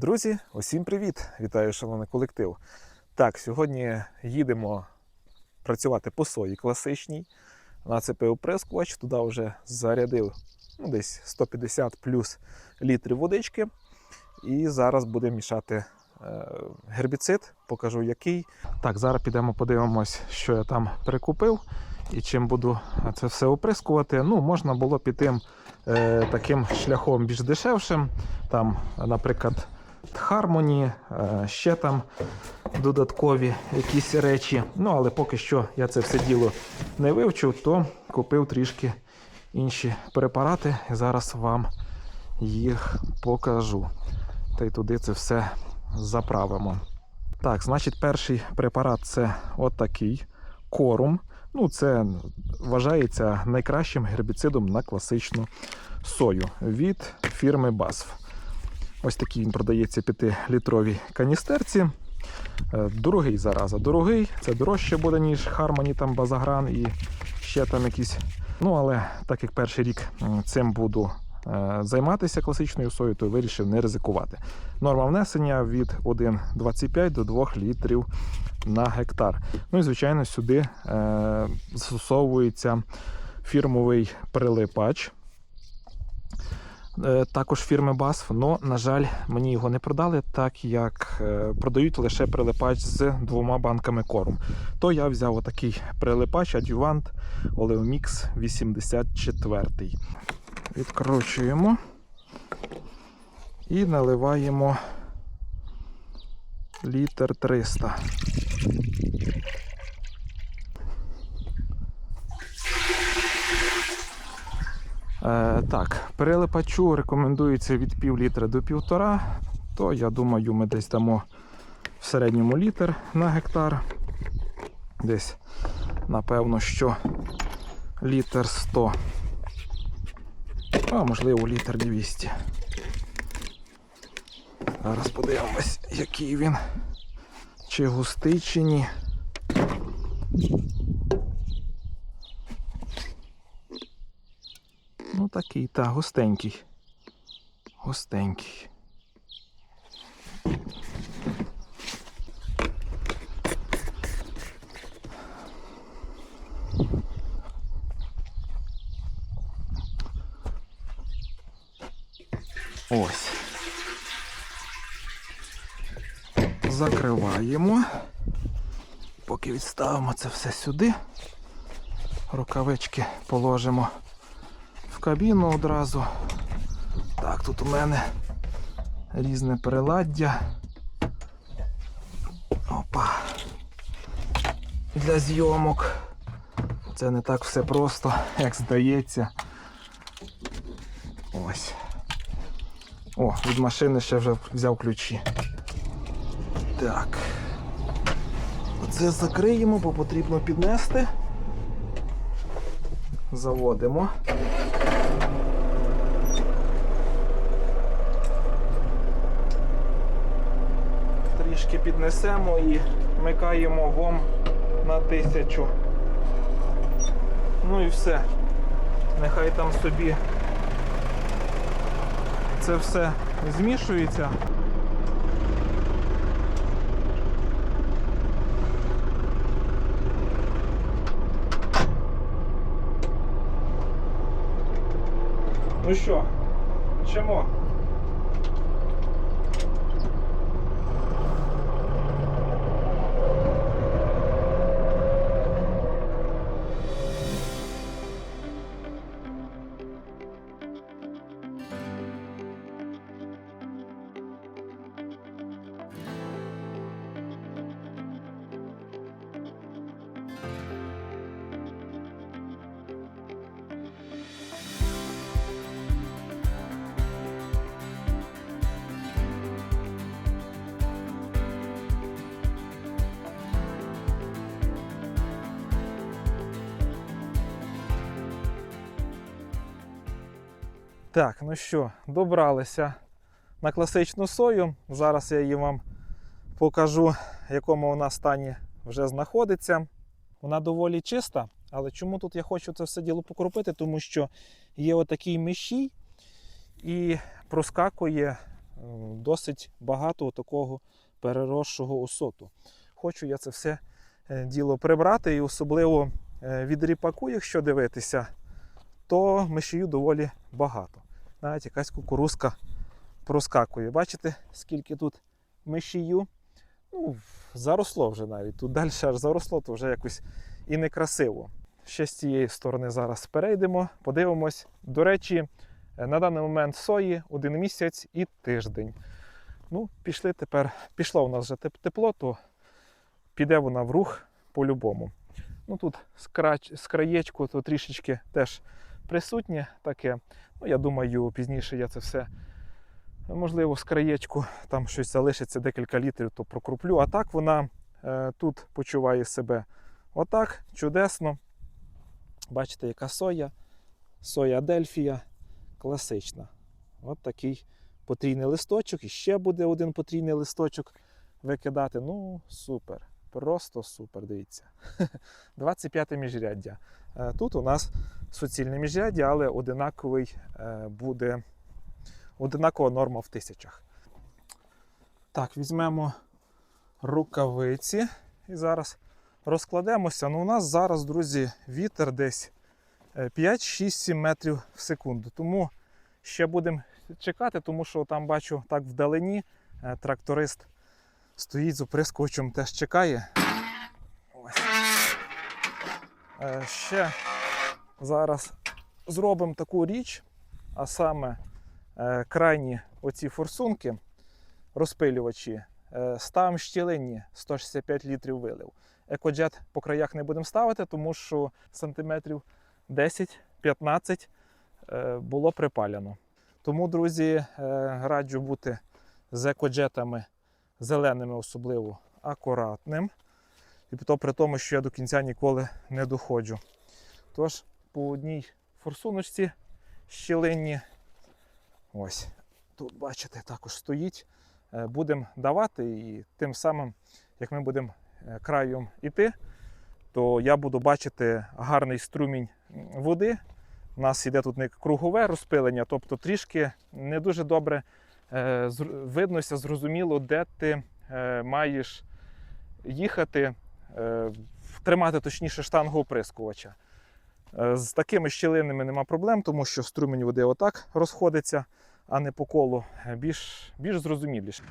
Друзі, усім привіт! Вітаю, шановний колектив. Так, сьогодні їдемо працювати по сої класичній. Нацепив прескувач, туди вже зарядив ну, десь 150 плюс літрів водички. І зараз будемо мішати е, гербіцид, покажу який. Так, зараз підемо подивимось, що я там перекупив і чим буду це все оприскувати. Ну, можна було піти е, таким шляхом більш дешевшим. Там, наприклад, Harmony, е, ще там додаткові якісь речі. Ну, але поки що я це все діло не вивчив, то купив трішки інші препарати зараз вам їх покажу. Та й туди це все заправимо. Так, значить, перший препарат це отакий корум. Ну, це вважається найкращим гербіцидом на класичну сою від фірми BASF. Ось такий він продається 5-літровій каністерці. Е, Дорогий зараза. Дорогий, це дорожче буде, ніж Harmony, там Базагран і ще там якісь. Ну, але так як перший рік цим буду е, займатися класичною сою, то вирішив не ризикувати. Норма внесення від 1,25 до 2 літрів на гектар. Ну і звичайно, сюди е, застосовується фірмовий прилипач. Е, Також фірми BASF, але, на жаль, мені його не продали, так як е, продають лише прилипач з двома банками корм. То я взяв отакий прилипач Adjuvant Oleomix 84. Відкручуємо і наливаємо літр 300. Так, перелипачу рекомендується від пів літра до півтора, то я думаю, ми десь дамо в середньому літр на гектар. Десь, напевно, що літр 100, а можливо літр 200. Зараз подивимось, який він, чи густий, чи ні. Такий, та, густенький. Густенький. Ось. Закриваємо. Поки відставимо це все сюди. Рукавички положимо кабіну одразу. Так, тут у мене різне приладдя. Опа. Для зйомок. Це не так все просто, як здається. Ось. О, від машини ще вже взяв ключі. Так. Оце закриємо, бо потрібно піднести. Заводимо. Трішки піднесемо і вмикаємо вом на тисячу. Ну і все. Нехай там собі це все змішується. Ну що, чому? Так, ну що, добралися на класичну сою. Зараз я її вам покажу, в якому вона стані вже знаходиться. Вона доволі чиста, але чому тут я хочу це все діло покропити? Тому що є отакий мішій і проскакує досить багато такого переросшого осоту. Хочу я це все е, діло прибрати, і особливо е, від ріпаку, якщо дивитися, то мишію доволі багато. Навіть якась кукурузка проскакує. Бачите, скільки тут мишію? Ну, заросло вже навіть. Тут далі аж заросло, то вже якось і некрасиво. Ще з цієї сторони зараз перейдемо, подивимось. До речі, на даний момент сої один місяць і тиждень. Ну, пішли тепер. Пішло у нас вже тепло, то піде вона в рух по-любому. Ну тут з, крач... з краєчку то трішечки теж присутнє таке. Ну, я думаю, пізніше я це все, можливо, з краєчку там щось залишиться декілька літрів, то прокруплю. А так вона е, тут почуває себе отак, чудесно. Бачите, яка соя. Соя Адельфія класична. От такий потрійний листочок. І ще буде один потрійний листочок викидати. Ну, супер. Просто супер, дивіться. 25 міжряддя. Е, Тут у нас суцільне міжряддя, але одинаковий е, буде одинакова норма в тисячах. Так, візьмемо рукавиці і зараз розкладемося. Ну, у нас зараз, друзі, вітер десь е, 5-6-7 метрів в секунду. Тому ще будемо чекати, тому що там бачу так вдалині е, тракторист стоїть з оприскувачем, теж чекає. Ось. Е, Ще зараз зробимо таку річ, а саме е, крайні оці форсунки, розпилювачі, е, ставимо щілинні 165 літрів вилив. Екоджет по краях не будемо ставити, тому що сантиметрів 10-15 е, було припалено. Тому, друзі, раджу бути з екоджетами зеленими, особливо акуратним. І то при тому, що я до кінця ніколи не доходжу. Тож, по одній форсуночці щілинні, ось тут, бачите, також стоїть. Е, Будемо давати, і тим самим, як ми будемо е, краєм іти, то я буду бачити гарний струмінь води. У нас йде тут не кругове розпилення, тобто трішки не дуже добре виднося, зрозуміло, де ти е, маєш їхати, е, тримати точніше штангу оприскувача. Е, З такими щілинами нема проблем, тому що струмінь води отак розходиться, а не по колу. Е, Більш, більш зрозуміліше.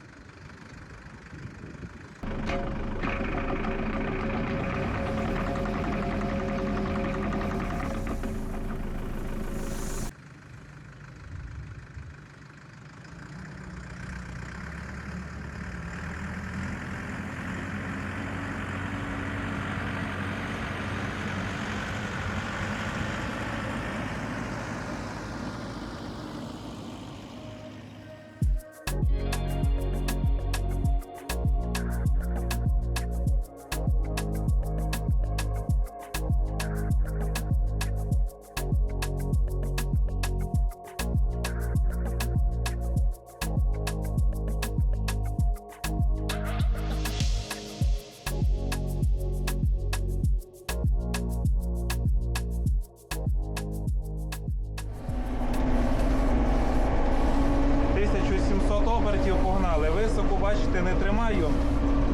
Тримаю.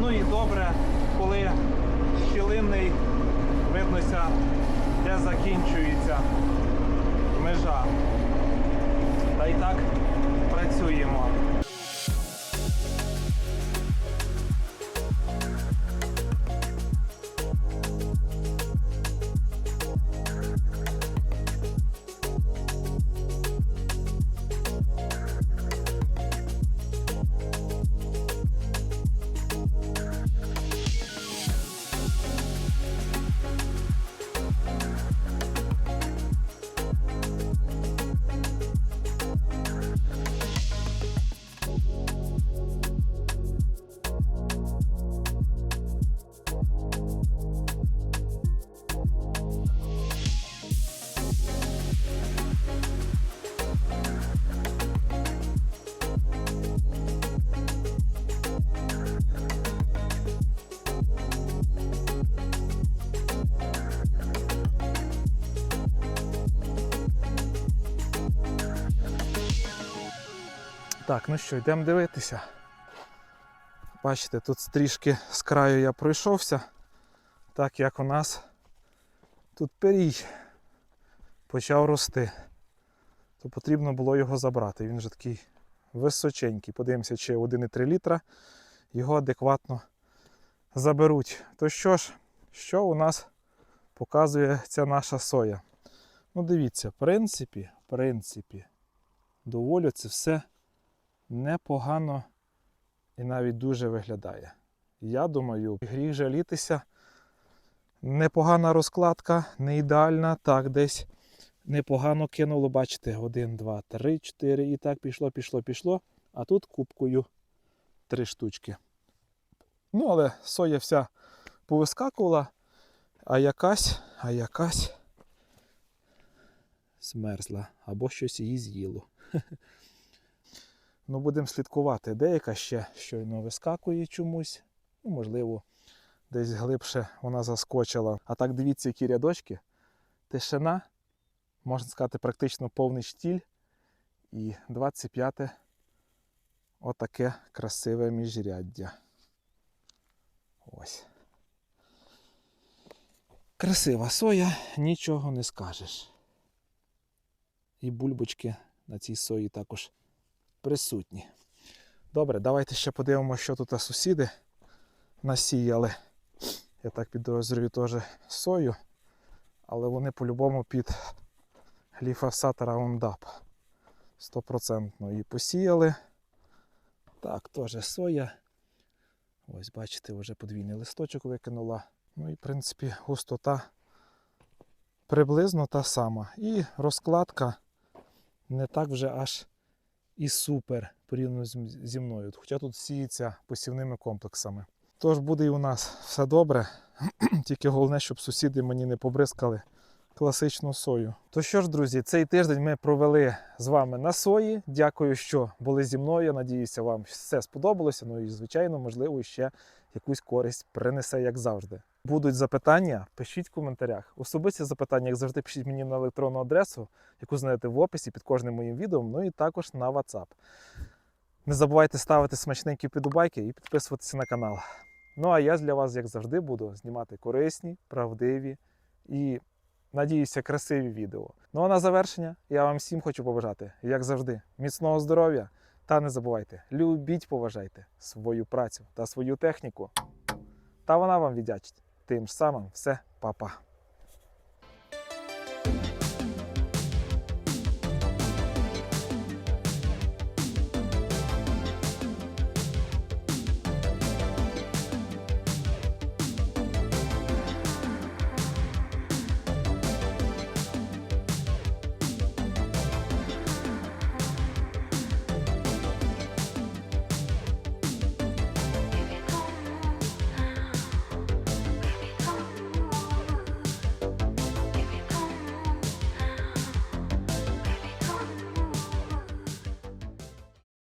Ну і добре, коли щілинний виднося, де закінчується межа. Та й так працюємо. Так, ну що, йдемо дивитися. Бачите, тут трішки з краю я пройшовся, так як у нас тут перій почав рости, то потрібно було його забрати. Він вже такий височенький. Подивимося, чи 1,3 літра його адекватно заберуть. То що ж, що у нас показує ця наша соя? Ну, дивіться, в принципі, в принципі, доволі це все непогано і навіть дуже виглядає. Я думаю, гріх жалітися. Непогана розкладка, не ідеальна. Так, десь непогано кинуло, бачите, 1, 2, 3, 4. І так пішло, пішло, пішло. А тут кубкою три штучки. Ну, але соя вся повискакувала, а якась, а якась змерзла або щось її з'їло. Ну, будемо слідкувати. Деяка ще щойно вискакує чомусь. Ну, можливо, десь глибше вона заскочила. А так дивіться, які рядочки. Тишина, можна сказати, практично повний штіль. І 25 те отаке красиве міжряддя. Ось. Красива соя, нічого не скажеш. І бульбочки на цій сої також присутні. Добре, давайте ще подивимося, що тут сусіди насіяли. Я так підозрюю теж сою, але вони по-любому під гліфосат Roundup. Стопроцентно і посіяли. Так, теж соя. Ось, бачите, вже подвійний листочок викинула. Ну і, в принципі, густота приблизно та сама. І розкладка не так вже аж і супер порівняно зі мною. Хоча тут сіється посівними комплексами. Тож буде і у нас все добре. Тільки головне, щоб сусіди мені не побризкали класичну сою. То що ж, друзі, цей тиждень ми провели з вами на сої. Дякую, що були зі мною. Я надіюся, вам все сподобалося. Ну і, звичайно, можливо, ще якусь користь принесе, як завжди. Будуть запитання, пишіть в коментарях. Особисті запитання, як завжди, пишіть мені на електронну адресу, яку знайдете в описі під кожним моїм відео, ну і також на WhatsApp. Не забувайте ставити смачненькі підубайки і підписуватися на канал. Ну а я для вас, як завжди, буду знімати корисні, правдиві і, надіюся, красиві відео. Ну а на завершення я вам всім хочу побажати, як завжди, міцного здоров'я. Та не забувайте, любіть, поважайте свою працю та свою техніку. Та вона вам віддячить. Тим ж самим все, па-па.